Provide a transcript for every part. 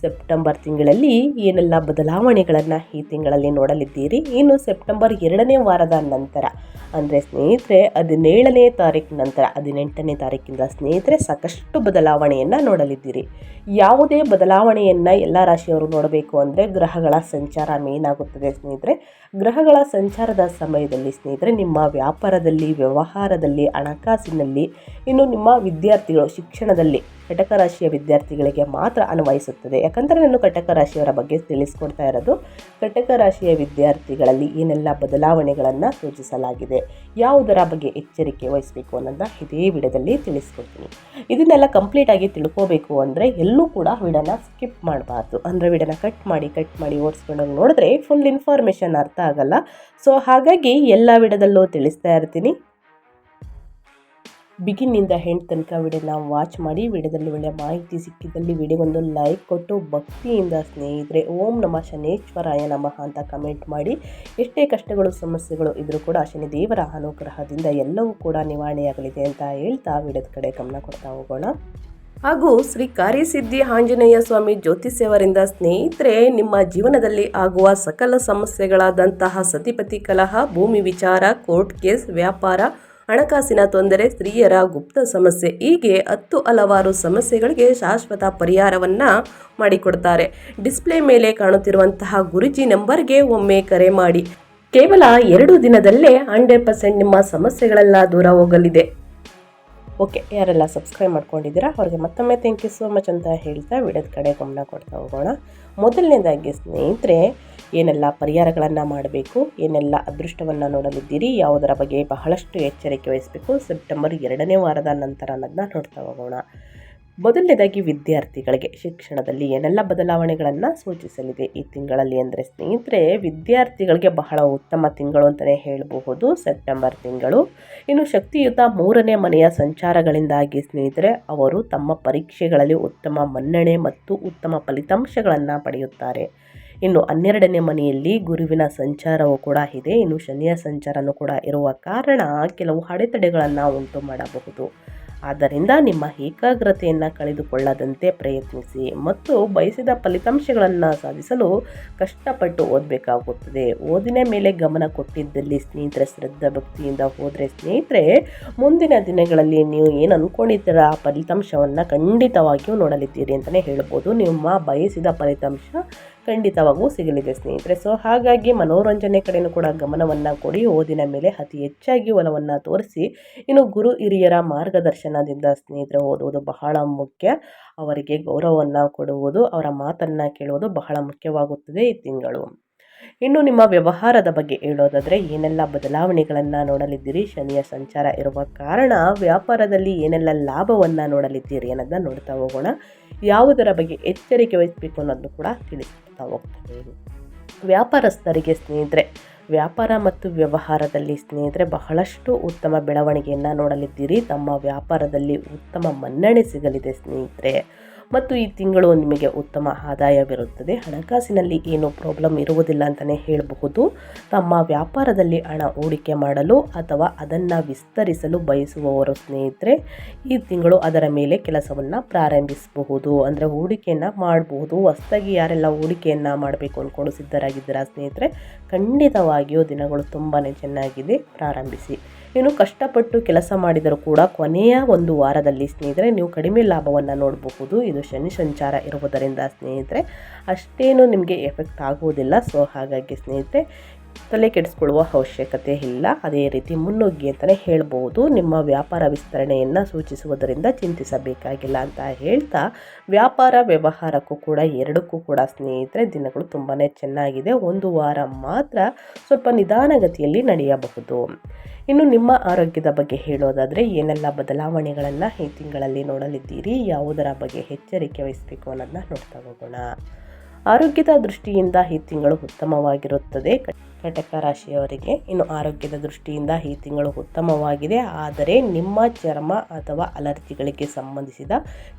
September ತಿಂಗಳಲ್ಲಿ ಏನೆಲ್ಲ ಬದಲಾವಣೆಗಳನ್ನು ಈ ತಿಂಗಳಲ್ಲಿ ನೋಡಲಿದ್ದೀರಿ? ಇನ್ನು ಸೆಪ್ಟೆಂಬರ್ ಎರಡನೇ ವಾರದ ನಂತರ. ಅಂದರೆ ಸ್ನೇಹಿತರೆ, ಹದಿನೇಳನೇ ತಾರೀಕು ನಂತರ, ಹದಿನೆಂಟನೇ ತಾರೀಕಿಂದ ಸ್ನೇಹಿತರೆ, ಸಾಕಷ್ಟು ಬದಲಾವಣೆಯನ್ನು ನೋಡಲಿದ್ದೀರಿ. ಯಾವುದೇ ಬದಲಾವಣೆಯನ್ನು ಎಲ್ಲ ರಾಶಿಯವರು ನೋಡಬೇಕು ಅಂದರೆ ಗ್ರಹಗಳ ಸಂಚಾರ ಮೇನ್ ಆಗುತ್ತದೆ ಸ್ನೇಹಿತರೆ. ಗ್ರಹಗಳ ಸಂಚಾರದ ಸಮಯದಲ್ಲಿ ಸ್ನೇಹಿತರೆ, ನಿಮ್ಮ ವ್ಯಾಪಾರದಲ್ಲಿ, ವ್ಯವಹಾರದಲ್ಲಿ, ಹಣಕಾಸಿನಲ್ಲಿ, ಇನ್ನು ನಿಮ್ಮ ವಿದ್ಯಾರ್ಥಿಗಳು ಶಿಕ್ಷಣದಲ್ಲಿ ಕಟಕ ರಾಶಿಯ ವಿದ್ಯಾರ್ಥಿಗಳಿಗೆ ಮಾತ್ರ ಅನ್ವಯಿಸುತ್ತದೆ. ಯಾಕಂದರೆ ನಾನು ಕಟಕ ರಾಶಿಯವರ ಬಗ್ಗೆ ತಿಳಿಸ್ಕೊಡ್ತಾ ಇರೋದು ಕಟಕ ರಾಶಿಯ ವಿದ್ಯಾರ್ಥಿಗಳಲ್ಲಿ ಏನೆಲ್ಲ ಬದಲಾವಣೆಗಳನ್ನು ಸೂಚಿಸಲಾಗಿದೆ, ಯಾವುದರ ಬಗ್ಗೆ ಎಚ್ಚರಿಕೆ ವಹಿಸಬೇಕು ಅನ್ನೋದನ್ನ ಇದೇ ವಿಡಿಯೋದಲ್ಲಿ ತಿಳಿಸ್ಕೊಡ್ತೀನಿ. ಇದನ್ನೆಲ್ಲ ಕಂಪ್ಲೀಟಾಗಿ ತಿಳ್ಕೋಬೇಕು ಅಂದರೆ ಎಲ್ಲೂ ಕೂಡ ವಿಡನ ಸ್ಕಿಪ್ ಮಾಡಬಾರ್ದು. ಅಂದರೆ ವಿಡನ ಕಟ್ ಮಾಡಿ ಕಟ್ ಮಾಡಿ ಓಡಿಸ್ಕೊಂಡು ನೋಡಿದ್ರೆ ಫುಲ್ ಇನ್ಫಾರ್ಮೇಷನ್ ಅರ್ಥ ಆಗಲ್ಲ. ಸೊ ಹಾಗಾಗಿ ಎಲ್ಲ ವಿಡದಲ್ಲೂ ತಿಳಿಸ್ತಾ ಇರ್ತೀನಿ. ಬಿಗಿನ್ನಿಂದ ಹೆಂಡ್ ತನಕ ವಿಡಿಯೋನ ವಾಚ್ ಮಾಡಿ, ವಿಡಿಯೋದಲ್ಲಿ ಒಳ್ಳೆಯ ಮಾಹಿತಿ ಸಿಕ್ಕಿದಲ್ಲಿ ವಿಡಿಯೋಗೊಂದು ಲೈಕ್ ಕೊಟ್ಟು, ಭಕ್ತಿಯಿಂದ ಸ್ನೇಹಿತರೆ, ಓಂ ನಮ ಶನೇಶ್ವರಾಯ ನಮಃ ಅಂತ ಕಮೆಂಟ್ ಮಾಡಿ. ಎಷ್ಟೇ ಕಷ್ಟಗಳು, ಸಮಸ್ಯೆಗಳು ಇದ್ದರೂ ಕೂಡ ಶನಿ ದೇವರ ಅನುಗ್ರಹದಿಂದ ಎಲ್ಲವೂ ಕೂಡ ನಿವಾರಣೆಯಾಗಲಿದೆ ಅಂತ ಹೇಳ್ತಾ ವಿಡಿಯೋದ ಕಡೆ ಗಮನ ಕೊಡ್ತಾ ಹೋಗೋಣ. ಹಾಗೂ ಶ್ರೀ ಕಾರ್ಯಸಿದ್ಧಿ ಆಂಜನೇಯ ಸ್ವಾಮಿ ಜ್ಯೋತಿಷ್ಯವರಿಂದ ಸ್ನೇಹಿತರೆ, ನಿಮ್ಮ ಜೀವನದಲ್ಲಿ ಆಗುವ ಸಕಲ ಸಮಸ್ಯೆಗಳಾದಂತಹ ಸತಿಪತಿ ಕಲಹ, ಭೂಮಿ ವಿಚಾರ ಕೋರ್ಟ್ ಕೇಸ್ ವ್ಯಾಪಾರ ಹಣಕಾಸಿನ ತೊಂದರೆ, ಸ್ತ್ರೀಯರ ಗುಪ್ತ ಸಮಸ್ಯೆ, ಹೀಗೆ ಹತ್ತು ಹಲವಾರು ಸಮಸ್ಯೆಗಳಿಗೆ ಶಾಶ್ವತ ಪರಿಹಾರವನ್ನು ಮಾಡಿಕೊಡ್ತಾರೆ. ಡಿಸ್ಪ್ಲೇ ಮೇಲೆ ಕಾಣುತ್ತಿರುವಂತಹ ಗುರುಜಿ ನಂಬರ್ಗೆ ಒಮ್ಮೆ ಕರೆ ಮಾಡಿ. ಕೇವಲ ಎರಡು ದಿನದಲ್ಲೇ ಹಂಡ್ರೆಡ್ ಪರ್ಸೆಂಟ್ ನಿಮ್ಮ ಸಮಸ್ಯೆಗಳೆಲ್ಲ ದೂರ ಹೋಗಲಿದೆ. ಓಕೆ, ಯಾರೆಲ್ಲ ಸಬ್ಸ್ಕ್ರೈಬ್ ಮಾಡ್ಕೊಂಡಿದ್ದೀರಾ? ಅವ್ರಿಗೆ ಮತ್ತೊಮ್ಮೆ ಥ್ಯಾಂಕ್ ಯು ಸೋ ಮಚ್ ಅಂತ ಹೇಳ್ತಾ ವಿಡಿಯೋದ ಕಡೆ ಗಮನ ಕೊಡ್ತಾ ಹೋಗೋಣ. ಮೊದಲನೇದಾಗಿ ಸ್ನೇಹಿತರೆ ಏನೆಲ್ಲ ಪರಿಹಾರಗಳನ್ನು ಮಾಡಬೇಕು, ಏನೆಲ್ಲ ಅದೃಷ್ಟವನ್ನು ನೋಡಲಿದ್ದೀರಿ, ಯಾವುದರ ಬಗ್ಗೆ ಬಹಳಷ್ಟು ಎಚ್ಚರಿಕೆ ವಹಿಸಬೇಕು ಸೆಪ್ಟೆಂಬರ್ ಎರಡನೇ ವಾರದ ನಂತರ ಅನ್ನೋದನ್ನ ನೋಡ್ತಾ ಹೋಗೋಣ. ಮೊದಲನೇದಾಗಿ ವಿದ್ಯಾರ್ಥಿಗಳಿಗೆ ಶಿಕ್ಷಣದಲ್ಲಿ ಏನೆಲ್ಲ ಬದಲಾವಣೆಗಳನ್ನು ಸೂಚಿಸಲಿದೆ ಈ ತಿಂಗಳಲ್ಲಿ ಅಂದರೆ ಸ್ನೇಹಿತರೆ, ವಿದ್ಯಾರ್ಥಿಗಳಿಗೆ ಬಹಳ ಉತ್ತಮ ತಿಂಗಳು ಅಂತಲೇ ಹೇಳಬಹುದು ಸೆಪ್ಟೆಂಬರ್ ತಿಂಗಳು. ಇನ್ನು ಶಕ್ತಿಯುತ ಮೂರನೇ ಮನೆಯ ಸಂಚಾರಗಳಿಂದಾಗಿ ಸ್ನೇಹಿತರೆ, ಅವರು ತಮ್ಮ ಪರೀಕ್ಷೆಗಳಲ್ಲಿ ಉತ್ತಮ ಮನ್ನಣೆ ಮತ್ತು ಉತ್ತಮ ಫಲಿತಾಂಶಗಳನ್ನು ಪಡೆಯುತ್ತಾರೆ. ಇನ್ನು ಹನ್ನೆರಡನೇ ಮನೆಯಲ್ಲಿ ಗುರುವಿನ ಸಂಚಾರವೂ ಕೂಡ ಇದೆ. ಇನ್ನು ಶನಿಯ ಸಂಚಾರನೂ ಕೂಡ ಇರುವ ಕಾರಣ ಕೆಲವು ಅಡೆತಡೆಗಳನ್ನು ಉಂಟು ಮಾಡಬಹುದು. ಆದ್ದರಿಂದ ನಿಮ್ಮ ಏಕಾಗ್ರತೆಯನ್ನು ಕಳೆದುಕೊಳ್ಳದಂತೆ ಪ್ರಯತ್ನಿಸಿ ಮತ್ತು ಬಯಸಿದ ಫಲಿತಾಂಶಗಳನ್ನು ಸಾಧಿಸಲು ಕಷ್ಟಪಟ್ಟು ಓದಬೇಕಾಗುತ್ತದೆ. ಓದಿನ ಮೇಲೆ ಗಮನ ಕೊಟ್ಟಿದ್ದಲ್ಲಿ ಸ್ನೇಹಿತರೆ, ಶ್ರದ್ಧಾ ಭಕ್ತಿಯಿಂದ ಹೋದರೆ ಸ್ನೇಹಿತರೆ, ಮುಂದಿನ ದಿನಗಳಲ್ಲಿ ನೀವು ಏನು ಅಂದ್ಕೊಂಡಿದ್ದೀರ ಆ ಫಲಿತಾಂಶವನ್ನು ಖಂಡಿತವಾಗಿಯೂ ನೋಡಲಿದ್ದೀರಿ ಅಂತಲೇ ಹೇಳ್ಬೋದು. ನಿಮ್ಮ ಬಯಸಿದ ಫಲಿತಾಂಶ ಖಂಡಿತವಾಗೂ ಸಿಗಲಿದೆ ಸ್ನೇಹಿತರೆ. ಸೊ ಹಾಗಾಗಿ ಮನೋರಂಜನೆ ಕಡೆಯೂ ಕೂಡ ಗಮನವನ್ನು ಕೊಡಿ. ಓದಿನ ಮೇಲೆ ಅತಿ ಹೆಚ್ಚಾಗಿ ಒಲವನ್ನು ತೋರಿಸಿ. ಇನ್ನು ಗುರು ಹಿರಿಯರ ಮಾರ್ಗದರ್ಶನದಿಂದ ಸ್ನೇಹಿತರೆ, ಓದುವುದು ಬಹಳ ಮುಖ್ಯ. ಅವರಿಗೆ ಗೌರವವನ್ನು ಕೊಡುವುದು, ಅವರ ಮಾತನ್ನು ಕೇಳುವುದು ಬಹಳ ಮುಖ್ಯವಾಗುತ್ತದೆ ಈ ತಿಂಗಳು. ಇನ್ನು ನಿಮ್ಮ ವ್ಯವಹಾರದ ಬಗ್ಗೆ ಹೇಳೋದಾದರೆ ಏನೆಲ್ಲ ಬದಲಾವಣೆಗಳನ್ನು ನೋಡಲಿದ್ದೀರಿ? ಶನಿಯ ಸಂಚಾರ ಇರುವ ಕಾರಣ ವ್ಯಾಪಾರದಲ್ಲಿ ಏನೆಲ್ಲ ಲಾಭವನ್ನು ನೋಡಲಿದ್ದೀರಿ ಅನ್ನೋದನ್ನ ನೋಡ್ತಾ ಹೋಗೋಣ. ಯಾವುದರ ಬಗ್ಗೆ ಎಚ್ಚರಿಕೆ ವಹಿಸಬೇಕು ಅನ್ನೋದನ್ನು ಕೂಡ ತಿಳಿಸ್ತಾ ಹೋಗ್ತದೆ ವ್ಯಾಪಾರಸ್ಥರಿಗೆ ಸ್ನೇಹಿತರೆ, ವ್ಯಾಪಾರ ಮತ್ತು ವ್ಯವಹಾರದಲ್ಲಿ ಸ್ನೇಹಿತರೆ ಬಹಳಷ್ಟು ಉತ್ತಮ ಬೆಳವಣಿಗೆಯನ್ನು ನೋಡಲಿದ್ದೀರಿ. ತಮ್ಮ ವ್ಯಾಪಾರದಲ್ಲಿ ಉತ್ತಮ ಮನ್ನಣೆ ಸಿಗಲಿದೆ ಸ್ನೇಹಿತರೆ. ಮತ್ತು ಈ ತಿಂಗಳು ನಿಮಗೆ ಉತ್ತಮ ಆದಾಯವಿರುತ್ತದೆ. ಹಣಕಾಸಿನಲ್ಲಿ ಏನು ಪ್ರಾಬ್ಲಮ್ ಇರುವುದಿಲ್ಲ ಅಂತಲೇ ಹೇಳಬಹುದು. ತಮ್ಮ ವ್ಯಾಪಾರದಲ್ಲಿ ಹಣ ಹೂಡಿಕೆ ಮಾಡಲು ಅಥವಾ ಅದನ್ನು ವಿಸ್ತರಿಸಲು ಬಯಸುವವರು ಸ್ನೇಹಿತರೆ, ಈ ತಿಂಗಳು ಅದರ ಮೇಲೆ ಕೆಲಸವನ್ನು ಪ್ರಾರಂಭಿಸಬಹುದು. ಅಂದರೆ ಹೂಡಿಕೆಯನ್ನು ಮಾಡಬಹುದು. ಹೊಸದಾಗಿ ಯಾರೆಲ್ಲ ಹೂಡಿಕೆಯನ್ನು ಮಾಡಬೇಕು ಅಂದ್ಕೊಂಡು ಸಿದ್ಧರಾಗಿದ್ದೀರಾ ಸ್ನೇಹಿತರೆ, ಖಂಡಿತವಾಗಿಯೂ ದಿನಗಳು ತುಂಬಾ ಚೆನ್ನಾಗಿದೆ. ಪ್ರಾರಂಭಿಸಿ. ಇನ್ನು ಕಷ್ಟಪಟ್ಟು ಕೆಲಸ ಮಾಡಿದರೂ ಕೂಡ ಕೊನೆಯ ಒಂದು ವಾರದಲ್ಲಿ ಸ್ನೇಹಿತರೆ, ನೀವು ಕಡಿಮೆ ಲಾಭವನ್ನು ನೋಡಬಹುದು. ಇದು ಶನಿ ಸಂಚಾರ ಇರುವುದರಿಂದ ಸ್ನೇಹಿತರೆ. ಅಷ್ಟೇನು ನಿಮಗೆ ಎಫೆಕ್ಟ್ ಆಗುವುದಿಲ್ಲ ಸೊ ಹಾಗಾಗಿ ಸ್ನೇಹಿತರೆ, ತಲೆ ಕೆಡಿಸ್ಕೊಳ್ಳುವ ಅವಶ್ಯಕತೆ ಇಲ್ಲ. ಅದೇ ರೀತಿ ಮುನ್ನುಗ್ಗಿ ಅಂತಲೇ ಹೇಳ್ಬೋದು. ನಿಮ್ಮ ವ್ಯಾಪಾರ ವಿಸ್ತರಣೆಯನ್ನು ಸೂಚಿಸುವುದರಿಂದ ಚಿಂತಿಸಬೇಕಾಗಿಲ್ಲ ಅಂತ ಹೇಳ್ತಾ, ವ್ಯಾಪಾರ ವ್ಯವಹಾರಕ್ಕೂ ಕೂಡ, ಎರಡಕ್ಕೂ ಕೂಡ ಸ್ನೇಹಿತರೆ, ದಿನಗಳು ತುಂಬಾ ಚೆನ್ನಾಗಿದೆ. ಒಂದು ವಾರ ಮಾತ್ರ ಸ್ವಲ್ಪ ನಿಧಾನಗತಿಯಲ್ಲಿ ನಡೆಯಬಹುದು. ಇನ್ನು ನಿಮ್ಮ ಆರೋಗ್ಯದ ಬಗ್ಗೆ ಹೇಳೋದಾದರೆ, ಏನೆಲ್ಲ ಬದಲಾವಣೆಗಳನ್ನು ಈ ತಿಂಗಳಲ್ಲಿ ನೋಡಲಿದ್ದೀರಿ? ಯಾವುದರ ಬಗ್ಗೆ ಎಚ್ಚರಿಕೆ ವಹಿಸಬೇಕು ಅನ್ನೋದನ್ನ ನೋಡ್ತಾ ಹೋಗೋಣ. ಆರೋಗ್ಯದ ದೃಷ್ಟಿಯಿಂದ ಈ ತಿಂಗಳು ಉತ್ತಮವಾಗಿರುತ್ತದೆ. ಕಟಕ ರಾಶಿಯವರಿಗೆ ಇನ್ನು ಆರೋಗ್ಯದ ದೃಷ್ಟಿಯಿಂದ ಈ ತಿಂಗಳು ಉತ್ತಮವಾಗಿದೆ. ಆದರೆ ನಿಮ್ಮ ಚರ್ಮ ಅಥವಾ ಅಲರ್ಜಿಗಳಿಗೆ ಸಂಬಂಧಿಸಿದ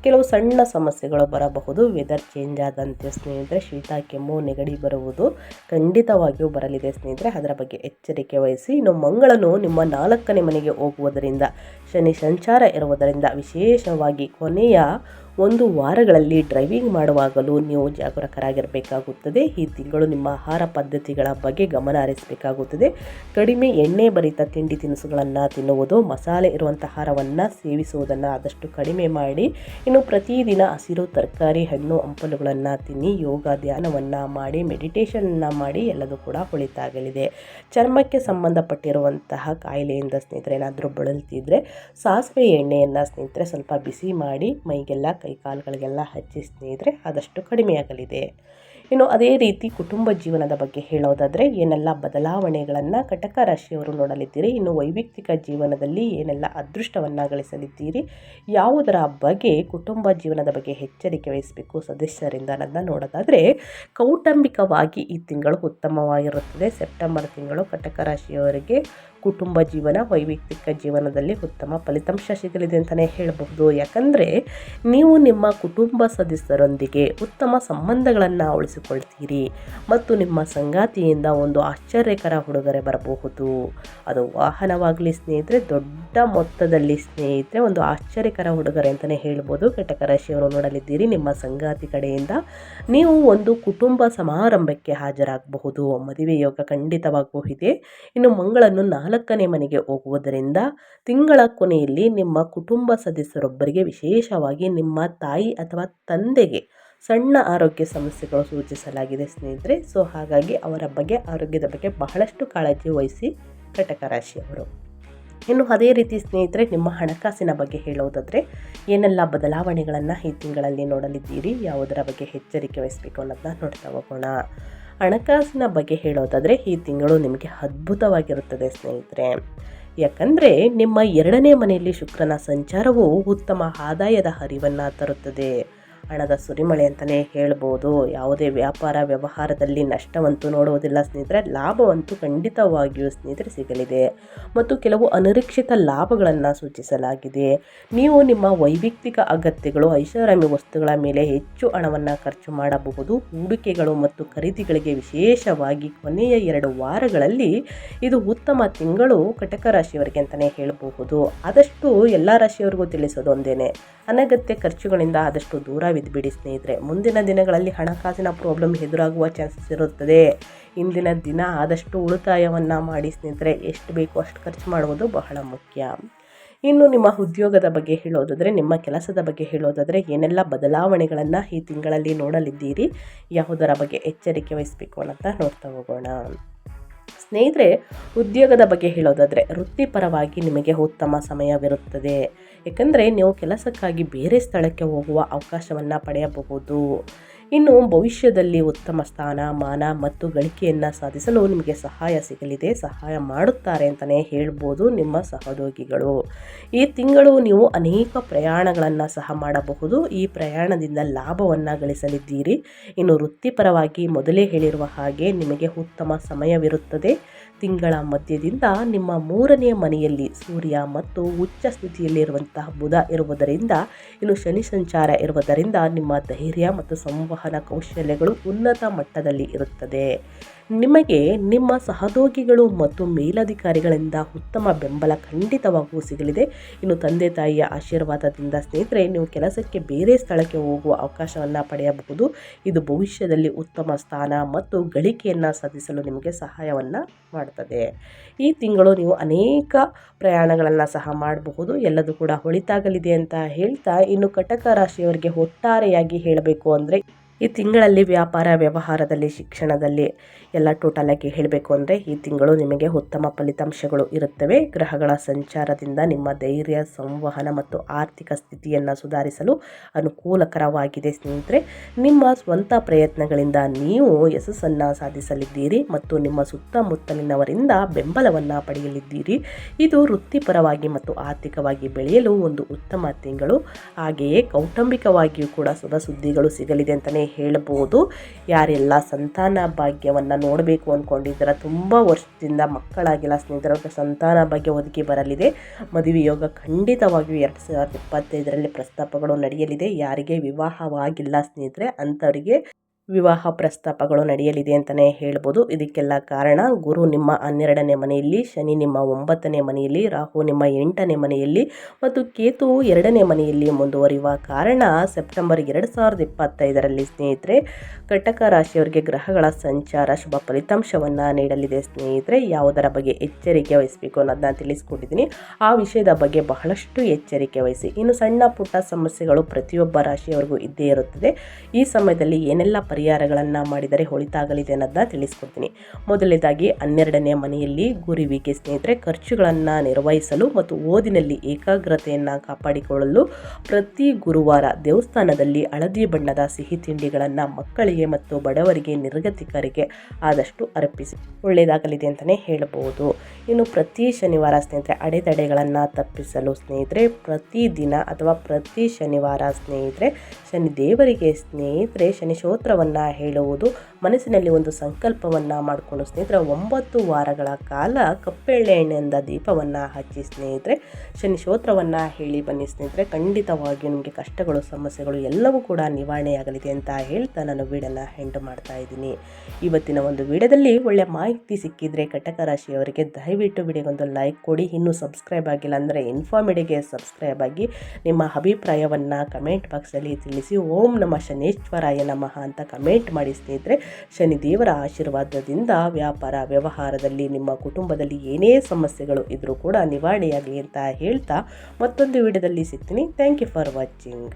ಕೆಲವು ಸಣ್ಣ ಸಮಸ್ಯೆಗಳು ಬರಬಹುದು. ವೆದರ್ ಚೇಂಜ್ ಆದಂತೆ ಸ್ನೇಹಿತರೆ, ಶೀತ, ಕೆಮ್ಮು, ನೆಗಡಿ ಬರುವುದು ಖಂಡಿತವಾಗಿಯೂ ಬರಲಿದೆ ಸ್ನೇಹಿತರೆ. ಅದರ ಬಗ್ಗೆ ಎಚ್ಚರಿಕೆ ವಹಿಸಿ. ಇನ್ನು ಮಂಗಳನು ನಿಮ್ಮ ನಾಲ್ಕನೇ ಮನೆಗೆ ಹೋಗುವುದರಿಂದ, ಶನಿ ಸಂಚಾರ ಇರುವುದರಿಂದ ವಿಶೇಷವಾಗಿ ಕೊನೆಯ ಒಂದು ವಾರಗಳಲ್ಲಿ ಡ್ರೈವಿಂಗ್ ಮಾಡುವಾಗಲೂ ನೀವು ಜಾಗರೂಕರಾಗಿರಬೇಕಾಗುತ್ತದೆ. ಈ ತಿಂಗಳು ನಿಮ್ಮ ಆಹಾರ ಪದ್ಧತಿಗಳ ಬಗ್ಗೆ ಗಮನ ಹರಿಸಬೇಕಾಗುತ್ತದೆ. ಕಡಿಮೆ ಎಣ್ಣೆ ಭರಿತ ತಿಂಡಿ ತಿನಿಸುಗಳನ್ನು ತಿನ್ನುವುದು, ಮಸಾಲೆ ಇರುವಂಥ ಆಹಾರವನ್ನು ಸೇವಿಸುವುದನ್ನು ಆದಷ್ಟು ಕಡಿಮೆ ಮಾಡಿ. ಇನ್ನು ಪ್ರತಿದಿನ ಹಸಿರು ತರಕಾರಿ, ಹಣ್ಣು, ಹಂಪಲುಗಳನ್ನು ತಿನ್ನಿ, ಯೋಗ, ಧ್ಯಾನವನ್ನು ಮಾಡಿ ಮೆಡಿಟೇಷನ್ನ ಮಾಡಿ, ಎಲ್ಲದೂ ಕೂಡ ಒಳಿತಾಗಲಿದೆ ಚರ್ಮಕ್ಕೆ ಸಂಬಂಧಪಟ್ಟಿರುವಂತಹ ಕಾಯಿಲೆಯಿಂದ ಸ್ನೇಹಿತರೆ, ಏನಾದರೂ ಬಳಲ್ತಿದ್ರೆ ಸಾಸಿವೆ ಎಣ್ಣೆಯನ್ನು ಸ್ನೇಹಿತರೆ ಸ್ವಲ್ಪ ಬಿಸಿ ಮಾಡಿ, ಮೈಗೆಲ್ಲ ಕೈಕಾಲುಗಳಿಗೆಲ್ಲ ಹಚ್ಚಿ ಸ್ನೇಹಿತರೆ, ಆದಷ್ಟು ಕಡಿಮೆಯಾಗಲಿದೆ ಇನ್ನು ಅದೇ ರೀತಿ ಕುಟುಂಬ ಜೀವನದ ಬಗ್ಗೆ ಹೇಳೋದಾದರೆ, ಏನೆಲ್ಲ ಬದಲಾವಣೆಗಳನ್ನು ಕಟಕ ರಾಶಿಯವರು ನೋಡಲಿದ್ದೀರಿ, ಇನ್ನು ವೈಯಕ್ತಿಕ ಜೀವನದಲ್ಲಿ ಏನೆಲ್ಲ ಅದೃಷ್ಟವನ್ನು ಗಳಿಸಲಿದ್ದೀರಿ ಯಾವುದರ ಬಗ್ಗೆ ಕುಟುಂಬ ಜೀವನದ ಬಗ್ಗೆ ಎಚ್ಚರಿಕೆ ವಹಿಸಬೇಕು ಸದಸ್ಯರಿಂದ ನನ್ನ ನೋಡೋದಾದರೆ, ಕೌಟುಂಬಿಕವಾಗಿ ಈ ತಿಂಗಳು ಉತ್ತಮವಾಗಿರುತ್ತದೆ. ಸೆಪ್ಟೆಂಬರ್ ತಿಂಗಳು ಕಟಕ ರಾಶಿಯವರಿಗೆ ಕುಟುಂಬ ಜೀವನ ವೈಯಕ್ತಿಕ ಜೀವನದಲ್ಲಿ ಉತ್ತಮ ಫಲಿತಾಂಶ ಸಿಗಲಿದೆ ಅಂತಲೇ ಹೇಳಬಹುದು. ಯಾಕಂದರೆ ನೀವು ನಿಮ್ಮ ಕುಟುಂಬ ಸದಸ್ಯರೊಂದಿಗೆ ಉತ್ತಮ ಸಂಬಂಧಗಳನ್ನು ಉಳಿಸಿಕೊಳ್ತೀರಿ ಮತ್ತು ನಿಮ್ಮ ಸಂಗಾತಿಯಿಂದ ಒಂದು ಆಶ್ಚರ್ಯಕರ ಹುಡುಗರೆ ಬರಬಹುದು. ಅದು ವಾಹನವಾಗಲಿ ಸ್ನೇಹಿತರೆ, ದೊಡ್ಡ ಮೊತ್ತದಲ್ಲಿ ಸ್ನೇಹಿತರೆ ಒಂದು ಆಶ್ಚರ್ಯಕರ ಹುಡುಗರೆ ಅಂತಲೇ ಹೇಳ್ಬೋದು ಘಟಕ ರಾಶಿಯವರು ನೋಡಲಿದ್ದೀರಿ, ನಿಮ್ಮ ಸಂಗಾತಿ ಕಡೆಯಿಂದ ನೀವು ಒಂದು ಕುಟುಂಬ ಸಮಾರಂಭಕ್ಕೆ ಹಾಜರಾಗಬಹುದು. ಮದುವೆ ಯೋಗ ಖಂಡಿತವಾಗಬಹುದೇ ಇನ್ನು ಮಂಗಳನ್ನು ನಾಲ್ಕನೇ ಮನೆಗೆ ಹೋಗುವುದರಿಂದ ತಿಂಗಳ ಕೊನೆಯಲ್ಲಿ ನಿಮ್ಮ ಕುಟುಂಬ ಸದಸ್ಯರೊಬ್ಬರಿಗೆ ವಿಶೇಷವಾಗಿ ನಿಮ್ಮ ತಾಯಿ ಅಥವಾ ತಂದೆಗೆ ಸಣ್ಣ ಆರೋಗ್ಯ ಸಮಸ್ಯೆಗಳು ಸೂಚಿಸಲಾಗಿದೆ ಸ್ನೇಹಿತರೆ. ಸೊ, ಹಾಗಾಗಿ ಅವರ ಬಗ್ಗೆ, ಆರೋಗ್ಯದ ಬಗ್ಗೆ ಬಹಳಷ್ಟು ಕಾಳಜಿ ವಹಿಸಿ ಕಟಕ ರಾಶಿಯವರು ಇನ್ನು ಅದೇ ರೀತಿ ಸ್ನೇಹಿತರೆ, ನಿಮ್ಮ ಹಣಕಾಸಿನ ಬಗ್ಗೆ ಹೇಳೋದಾದರೆ ಏನೆಲ್ಲ ಬದಲಾವಣೆಗಳನ್ನು ಈ ತಿಂಗಳಲ್ಲಿ ನೋಡಲಿದ್ದೀರಿ? ಯಾವುದರ ಬಗ್ಗೆ ಎಚ್ಚರಿಕೆ ವಹಿಸಬೇಕು ಅನ್ನೋದನ್ನ ನೋಡ್ತಾ ಹೋಗೋಣ. ಹಣಕಾಸಿನ ಬಗ್ಗೆ ಹೇಳೋದಾದರೆ ಈ ತಿಂಗಳು ನಿಮಗೆ ಅದ್ಭುತವಾಗಿರುತ್ತದೆ ಸ್ನೇಹಿತರೆ. ಯಾಕಂದರೆ ನಿಮ್ಮ ಎರಡನೇ ಮನೆಯಲ್ಲಿ ಶುಕ್ರನ ಸಂಚಾರವು ಉತ್ತಮ ಆದಾಯದ ಹರಿವನ್ನು ತರುತ್ತದೆ. ಹಣದ ಸುರಿಮಳೆ ಅಂತಲೇ ಹೇಳ್ಬೋದು. ಯಾವುದೇ ವ್ಯಾಪಾರ, ವ್ಯವಹಾರದಲ್ಲಿ ನಷ್ಟವಂತೂ ನೋಡುವುದಿಲ್ಲ ಸ್ನೇಹಿತರೆ. ಲಾಭವಂತೂ ಖಂಡಿತವಾಗಿಯೂ ಸ್ನೇಹಿತರೆ ಸಿಗಲಿದೆ. ಮತ್ತು ಕೆಲವು ಅನಿರೀಕ್ಷಿತ ಲಾಭಗಳನ್ನು ಸೂಚಿಸಲಾಗಿದೆ. ನೀವು ನಿಮ್ಮ ವೈಯಕ್ತಿಕ ಅಗತ್ಯಗಳು, ಐಷಾರಾಮಿ ವಸ್ತುಗಳ ಮೇಲೆ ಹೆಚ್ಚು ಹಣವನ್ನು ಖರ್ಚು ಮಾಡಬಹುದು. ಹೂಡಿಕೆಗಳು ಮತ್ತು ಖರೀದಿಗಳಿಗೆ ವಿಶೇಷವಾಗಿ ಕೊನೆಯ ಎರಡು ವಾರಗಳಲ್ಲಿ ಇದು ಉತ್ತಮ ತಿಂಗಳು ಕಟಕ ರಾಶಿಯವರಿಗೆ ಅಂತಲೇ ಹೇಳಬಹುದು. ಆದಷ್ಟು ಎಲ್ಲ ರಾಶಿಯವರಿಗೂ ತಿಳಿಸೋದು ಒಂದೇನೆ. ಅನಗತ್ಯ ಖರ್ಚುಗಳಿಂದ ಆದಷ್ಟು ದೂರವಿದ್ಬಿಡಿ ಸ್ನೇಹಿತರೆ. ಮುಂದಿನ ದಿನಗಳಲ್ಲಿ ಹಣಕಾಸಿನ ಪ್ರಾಬ್ಲಮ್ ಎದುರಾಗುವ ಚಾನ್ಸಸ್ ಇರುತ್ತದೆ. ಇಂದಿನ ದಿನ ಆದಷ್ಟು ಉಳಿತಾಯವನ್ನು ಮಾಡಿ ಸ್ನೇಹಿತರೆ. ಎಷ್ಟು ಬೇಕೋ ಅಷ್ಟು ಖರ್ಚು ಮಾಡುವುದು ಬಹಳ ಮುಖ್ಯ. ಇನ್ನು ನಿಮ್ಮ ಉದ್ಯೋಗದ ಬಗ್ಗೆ ಹೇಳೋದಾದರೆ, ನಿಮ್ಮ ಕೆಲಸದ ಬಗ್ಗೆ ಹೇಳೋದಾದರೆ, ಏನೆಲ್ಲ ಬದಲಾವಣೆಗಳನ್ನು ಈ ತಿಂಗಳಲ್ಲಿ ನೋಡಲಿದ್ದೀರಿ? ಯಾವುದರ ಬಗ್ಗೆ ಎಚ್ಚರಿಕೆ ವಹಿಸಬೇಕು ಅಂತ ನೋಡ್ತಾ ಹೋಗೋಣ. ಸ್ನೇಹಿತರೆ, ಉದ್ಯೋಗದ ಬಗ್ಗೆ ಹೇಳೋದಾದರೆ ವೃತ್ತಿಪರವಾಗಿ ನಿಮಗೆ ಉತ್ತಮ ಸಮಯವಿರುತ್ತದೆ. ಏಕೆಂದರೆ ನೀವು ಕೆಲಸಕ್ಕಾಗಿ ಬೇರೆ ಸ್ಥಳಕ್ಕೆ ಹೋಗುವ ಅವಕಾಶವನ್ನು ಪಡೆಯಬಹುದು. ಇನ್ನು ಭವಿಷ್ಯದಲ್ಲಿ ಉತ್ತಮ ಸ್ಥಾನ, ಮಾನ ಮತ್ತು ಗಳಿಕೆಯನ್ನು ಸಾಧಿಸಲು ನಿಮಗೆ ಸಹಾಯ ಸಿಗಲಿದೆ. ಸಹಾಯ ಮಾಡುತ್ತಾರೆ ಅಂತಲೇ ಹೇಳ್ಬೋದು ನಿಮ್ಮ ಸಹೋದ್ಯೋಗಿಗಳು. ಈ ತಿಂಗಳು ನೀವು ಅನೇಕ ಪ್ರಯಾಣಗಳನ್ನು ಸಹ ಮಾಡಬಹುದು. ಈ ಪ್ರಯಾಣದಿಂದ ಲಾಭವನ್ನು ಗಳಿಸಲಿದ್ದೀರಿ. ಇನ್ನು ವೃತ್ತಿಪರವಾಗಿ ಮೊದಲೇ ಹೇಳಿರುವ ಹಾಗೆ ನಿಮಗೆ ಉತ್ತಮ ಸಮಯವಿರುತ್ತದೆ. ತಿಂಗಳ ಮಧ್ಯದಿಂದ ನಿಮ್ಮ ಮೂರನೆಯ ಮನೆಯಲ್ಲಿ ಸೂರ್ಯ ಮತ್ತು ಉಚ್ಚ ಸ್ಥಿತಿಯಲ್ಲಿರುವಂತಹ ಬುಧ ಇರುವುದರಿಂದ, ಇನ್ನು ಶನಿ ಸಂಚಾರ ಇರುವುದರಿಂದ ನಿಮ್ಮ ಧೈರ್ಯ ಮತ್ತು ಸಂವಹನ ಕೌಶಲ್ಯಗಳು ಉನ್ನತ ಮಟ್ಟದಲ್ಲಿ ಇರುತ್ತದೆ. ನಿಮಗೆ ನಿಮ್ಮ ಸಹೋದ್ಯೋಗಿಗಳು ಮತ್ತು ಮೇಲಧಿಕಾರಿಗಳಿಂದ ಉತ್ತಮ ಬೆಂಬಲ ಖಂಡಿತವಾಗೂ ಸಿಗಲಿದೆ. ಇನ್ನು ತಂದೆ ತಾಯಿಯ ಆಶೀರ್ವಾದದಿಂದ ಸ್ನೇಹಿತರೆ, ನೀವು ಕೆಲಸಕ್ಕೆ ಬೇರೆ ಸ್ಥಳಕ್ಕೆ ಹೋಗುವ ಅವಕಾಶವನ್ನು ಪಡೆಯಬಹುದು. ಇದು ಭವಿಷ್ಯದಲ್ಲಿ ಉತ್ತಮ ಸ್ಥಾನ ಮತ್ತು ಗಳಿಕೆಯನ್ನು ಸಾಧಿಸಲು ನಿಮಗೆ ಸಹಾಯವನ್ನು ಮಾಡುತ್ತದೆ ಈ ತಿಂಗಳು ನೀವು ಅನೇಕ ಪ್ರಯಾಣಗಳನ್ನು ಸಹ ಮಾಡಬಹುದು. ಎಲ್ಲದೂ ಕೂಡ ಹೊಳಿತಾಗಲಿದೆ ಅಂತ ಹೇಳ್ತಾ, ಇನ್ನು ಕಟಕ ರಾಶಿಯವರಿಗೆ ಒಟ್ಟಾರೆಯಾಗಿ ಹೇಳಬೇಕು ಅಂದರೆ, ಈ ತಿಂಗಳಲ್ಲಿ ವ್ಯಾಪಾರ ವ್ಯವಹಾರದಲ್ಲಿ, ಶಿಕ್ಷಣದಲ್ಲಿ ಎಲ್ಲ ಟೋಟಲಾಗಿ ಹೇಳಬೇಕು ಅಂದರೆ ಈ ತಿಂಗಳು ನಿಮಗೆ ಉತ್ತಮ ಫಲಿತಾಂಶಗಳು ಇರುತ್ತವೆ. ಗ್ರಹಗಳ ಸಂಚಾರದಿಂದ ನಿಮ್ಮ ಧೈರ್ಯ, ಸಂವಹನ ಮತ್ತು ಆರ್ಥಿಕ ಸ್ಥಿತಿಯನ್ನು ಸುಧಾರಿಸಲು ಅನುಕೂಲಕರವಾಗಿದೆ ಸ್ನೇಹಿತರೆ. ನಿಮ್ಮ ಸ್ವಂತ ಪ್ರಯತ್ನಗಳಿಂದ ನೀವು ಯಶಸ್ಸನ್ನು ಸಾಧಿಸಲಿದ್ದೀರಿ ಮತ್ತು ನಿಮ್ಮ ಸುತ್ತಮುತ್ತಲಿನವರಿಂದ ಬೆಂಬಲವನ್ನು ಪಡೆಯಲಿದ್ದೀರಿ. ಇದು ವೃತ್ತಿಪರವಾಗಿ ಮತ್ತು ಆರ್ಥಿಕವಾಗಿ ಬೆಳೆಯಲು ಒಂದು ಉತ್ತಮ ತಿಂಗಳು. ಹಾಗೆಯೇ ಕೌಟುಂಬಿಕವಾಗಿಯೂ ಕೂಡ ಶುಭ ಸುದ್ದಿಗಳು ಸಿಗಲಿದೆ ಅಂತಲೇ ಹೇಳಬಹುದು ಯಾರೆಲ್ಲ ಸಂತಾನ ಭಾಗ್ಯವನ್ನು ನೋಡಬೇಕು ಅಂದ್ಕೊಂಡಿದ್ದೀರ ತುಂಬ ವರ್ಷದಿಂದ ಮಕ್ಕಳಾಗಿಲ್ಲ ಸ್ನೇಹಿತರೆ ಸಂತಾನ ಬಗ್ಗೆ ಒದಗಿ ಬರಲಿದೆ. ಮದುವೆ ಯೋಗ ಖಂಡಿತವಾಗಿಯೂ ಎರಡು ಸಾವಿರದ ಇಪ್ಪತ್ತೈದರಲ್ಲಿ ಪ್ರಸ್ತಾಪಗಳು ನಡೆಯಲಿದೆ. ಯಾರಿಗೆ ವಿವಾಹವಾಗಿಲ್ಲ ಸ್ನೇಹಿತರೆ, ಅಂಥವರಿಗೆ ವಿವಾಹ ಪ್ರಸ್ತಾಪಗಳು ನಡೆಯಲಿದೆ ಅಂತಲೇ ಹೇಳ್ಬೋದು. ಇದಕ್ಕೆಲ್ಲ ಕಾರಣ ಗುರು ನಿಮ್ಮ ಹನ್ನೆರಡನೇ ಮನೆಯಲ್ಲಿ, ಶನಿ ನಿಮ್ಮ ಒಂಬತ್ತನೇ ಮನೆಯಲ್ಲಿ, ರಾಹು ನಿಮ್ಮ ಎಂಟನೇ ಮನೆಯಲ್ಲಿ ಮತ್ತು ಕೇತು ಎರಡನೇ ಮನೆಯಲ್ಲಿ ಮುಂದುವರಿಯುವ ಕಾರಣ ಸೆಪ್ಟೆಂಬರ್ ಎರಡು ಸಾವಿರದ ಇಪ್ಪತ್ತೈದರಲ್ಲಿ ಸ್ನೇಹಿತರೆ, ಕಟಕ ರಾಶಿಯವರಿಗೆ ಗ್ರಹಗಳ ಸಂಚಾರ ಶುಭ ಫಲಿತಾಂಶವನ್ನು ನೀಡಲಿದೆ ಸ್ನೇಹಿತರೆ. ಯಾವುದರ ಬಗ್ಗೆ ಎಚ್ಚರಿಕೆ ವಹಿಸಬೇಕು ಅನ್ನೋದನ್ನ ತಿಳಿಸ್ಕೊಟ್ಟಿದ್ದೀನಿ. ಆ ವಿಷಯದ ಬಗ್ಗೆ ಬಹಳಷ್ಟು ಎಚ್ಚರಿಕೆ ವಹಿಸಿ. ಇನ್ನು ಸಣ್ಣ ಪುಟ್ಟ ಸಮಸ್ಯೆಗಳು ಪ್ರತಿಯೊಬ್ಬ ರಾಶಿಯವರಿಗೂ ಇದ್ದೇ ಇರುತ್ತದೆ. ಈ ಸಮಯದಲ್ಲಿ ಏನೆಲ್ಲ ಪರಿಹಾರಗಳನ್ನು ಮಾಡಿದರೆ ಒಳಿತಾಗಲಿದೆ ಅನ್ನೋದನ್ನ ತಿಳಿಸ್ಕೊಡ್ತೀನಿ. ಮೊದಲನೇದಾಗಿ ಹನ್ನೆರಡನೇ ಮನೆಯಲ್ಲಿ ಗುರುವಿಗೆ ಸ್ನೇಹಿತರೆ, ಖರ್ಚುಗಳನ್ನು ನಿರ್ವಹಿಸಲು ಮತ್ತು ಓದಿನಲ್ಲಿ ಏಕಾಗ್ರತೆಯನ್ನು ಕಾಪಾಡಿಕೊಳ್ಳಲು ಪ್ರತಿ ಗುರುವಾರ ದೇವಸ್ಥಾನದಲ್ಲಿ ಹಳದಿ ಬಣ್ಣದ ಸಿಹಿ ತಿಂಡಿಗಳನ್ನು ಮಕ್ಕಳಿಗೆ ಮತ್ತು ಬಡವರಿಗೆ ನಿರ್ಗತಿಕರಿಗೆ ಆದಷ್ಟು ಅರ್ಪಿಸಿ. ಒಳ್ಳೆಯದಾಗಲಿದೆ ಅಂತಲೇ ಹೇಳಬಹುದು ಇನ್ನು ಪ್ರತಿ ಶನಿವಾರ ಸ್ನೇಹಿತರೆ, ಅಡೆತಡೆಗಳನ್ನು ತಪ್ಪಿಸಲು ಸ್ನೇಹಿತರೆ ಪ್ರತಿದಿನ ಅಥವಾ ಪ್ರತಿ ಶನಿವಾರ ಸ್ನೇಹಿತರೆ ಶನಿ ದೇವರಿಗೆ ಸ್ನೇಹಿತರೆ ಶನಿ ಸ್ತೋತ್ರವನ್ನು ಹೇಳುವುದು, ಮನಸ್ಸಿನಲ್ಲಿ ಒಂದು ಸಂಕಲ್ಪವನ್ನು ಮಾಡಿಕೊಂಡು ಸ್ನೇಹಿತರೆ, ಒಂಬತ್ತು ವಾರಗಳ ಕಾಲ ಕಪ್ಪೆಳ್ಳೆ ಎಣ್ಣೆಯಿಂದ ದೀಪವನ್ನು ಹಚ್ಚಿ ಸ್ನೇಹಿತರೆ ಶನಿ ಸ್ತೋತ್ರವನ್ನು ಹೇಳಿ ಬನ್ನಿ ಸ್ನೇಹಿತರೆ. ಖಂಡಿತವಾಗಿ ನಿಮಗೆ ಕಷ್ಟಗಳು, ಸಮಸ್ಯೆಗಳು ಎಲ್ಲವೂ ಕೂಡ ನಿವಾರಣೆಯಾಗಲಿದೆ ಅಂತ ಹೇಳ್ತಾ ನಾನು ವೀಡನ್ನು ಹೆಂಡು ಮಾಡ್ತಾ ಇದ್ದೀನಿ. ಇವತ್ತಿನ ಒಂದು ವಿಡಿಯೋದಲ್ಲಿ ಒಳ್ಳೆಯ ಮಾಹಿತಿ ಸಿಕ್ಕಿದರೆ ಕಟಕ ರಾಶಿಯವರಿಗೆ ದಯವಿಟ್ಟು ವಿಡಿಯೋಗೊಂದು ಲೈಕ್ ಕೊಡಿ. ಇನ್ನೂ ಸಬ್ಸ್ಕ್ರೈಬ್ ಆಗಿಲ್ಲ ಅಂದರೆ ಇನ್ಫಾರ್ಮಿಡಿಗೆ ಸಬ್ಸ್ಕ್ರೈಬ್ ಆಗಿ ನಿಮ್ಮ ಅಭಿಪ್ರಾಯವನ್ನು ಕಮೆಂಟ್ ಬಾಕ್ಸಲ್ಲಿ ತಿಳಿಸಿ. ಓಂ ನಮ ಶನೇಶ್ವರಾಯ ನಮಃ ಅಂತ ಕಮೆಂಟ್ ಮಾಡಿ ಸ್ನೇಹಿತರೆ, ಶನಿದೇವರ ಆಶೀರ್ವಾದದಿಂದ ವ್ಯಾಪಾರ ವ್ಯವಹಾರದಲ್ಲಿ ನಿಮ್ಮ ಕುಟುಂಬದಲ್ಲಿ ಏನೇ ಸಮಸ್ಯೆಗಳು ಇದ್ದರೂ ಕೂಡ ನಿವಾರಣೆಯಾಗಲಿ ಅಂತ ಹೇಳ್ತಾ ಮತ್ತೊಂದು ವಿಡಿಯೋದಲ್ಲಿ ಸಿಗ್ತೀನಿ. Thank you for watching